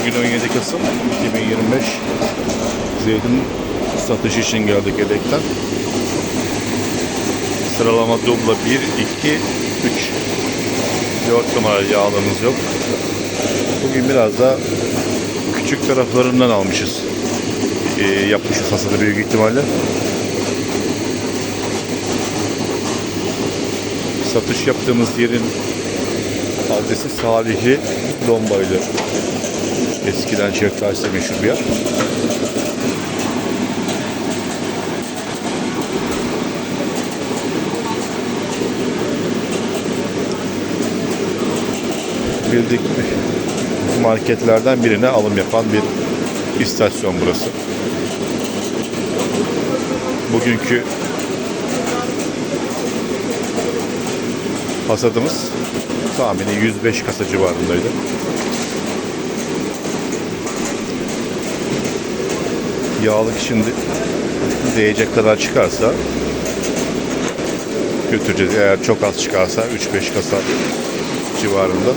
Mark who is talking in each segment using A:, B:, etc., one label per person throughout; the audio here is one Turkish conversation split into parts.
A: Bugün 17 Kasım 2025 Zeytin satış için geldik Edek'ten. Sıralama dubla 1, 2, 3 4 numara yağlarımız yok. Bugün biraz da küçük taraflarından almışız. Ee, yapmışız hasadı büyük ihtimalle. Satış yaptığımız yerin adresi Salihli Dombaylı. Eskiden Şeftali'de meşhur bir yer. Bildik marketlerden birine alım yapan bir istasyon burası. Bugünkü hasadımız tahmini 105 kasa civarındaydı. Yağlık şimdi değecek kadar çıkarsa götüreceğiz. Eğer çok az çıkarsa 3-5 kasa civarında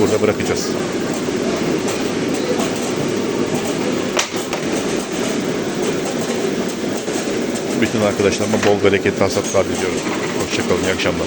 A: burada bırakacağız. Bütün arkadaşlarıma bol bereketli hasatlar diliyorum. Hoşçakalın, iyi akşamlar.